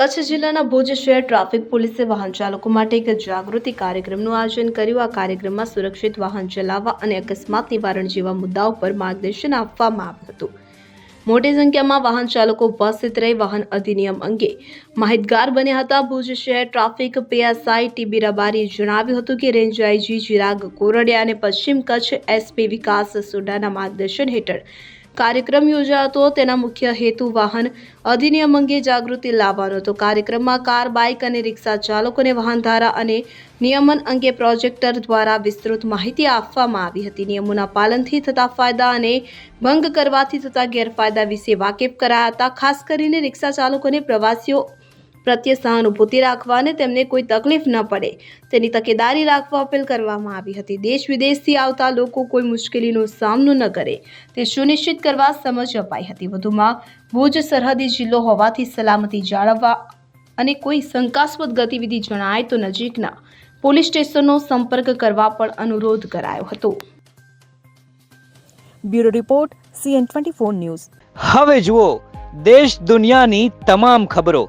કચ્છ જિલ્લાના ભુજ શહેર ટ્રાફિક પોલીસે વાહન ચાલકો માટે એક જાગૃતિ કાર્યક્રમનું આયોજન કર્યું. આ કાર્યક્રમમાં સુરક્ષિત વાહન ચલાવવા અને અકસ્માત નિવારણ જેવા મુદ્દાઓ પર માર્ગદર્શન આપવામાં આવ્યું હતું. મોટી સંખ્યામાં વાહન ચાલકો ઉપસ્થિત રહી વાહન અધિનિયમ અંગે માહિતગાર બન્યા હતા. ભુજ શહેર ટ્રાફિક પીએસઆઈ ટીબી રબારીએ જણાવ્યું હતું કે રેન્જ આઈજી ચિરાગ કોરડિયા અને પશ્ચિમ કચ્છ એસપી વિકાસ સોડાના માર્ગદર્શન હેઠળ કાર્યક્રમ યોજાયો હતો તેના મુખ્ય હેતુ વાહન અધિનિયમ અંગે જાગૃતિ લાવવાનો હતો. કાર્યક્રમમાં કાર, બાઇક અને રિક્ષા ચાલકોને વાહન ધારા અને નિયમન અંગે પ્રોજેક્ટર દ્વારા વિસ્તૃત માહિતી આપવામાં આવી હતી. નિયમોના પાલનથી થતા ફાયદા અને ભંગ કરવાથી થતા ગેરફાયદા વિશે વાકેફ કરાયા હતા. ખાસ કરીને રિક્ષા ચાલકોને પ્રવાસીઓ પ્રત્યે સહાનુભૂતિ રાખવા અને તેમને કોઈ તકલીફ ન પડે. તેની તકેદારી રાખવા અપીલ કરવામાં આવી હતી. દેશ વિદેશથી આવતા લોકો કોઈ મુશ્કેલીનો સામનો ન કરે. તે સુનિશ્ચિત કરવા સમજ અપાઈ હતી. વધુમાં ભુજ સરહદી જિલ્લો હોવાથી સલામતી જાળવવા અને કોઈ શંકાસ્પદ ગતિવિધિ જણાય તો નજીકના પોલીસ સ્ટેશનનો સંપર્ક કરવા પણ અનુરોધ કરાયો હતો. Bureau report CN twenty four news. હવે જુઓ દેશ દુનિયાની તમામ ખબરો.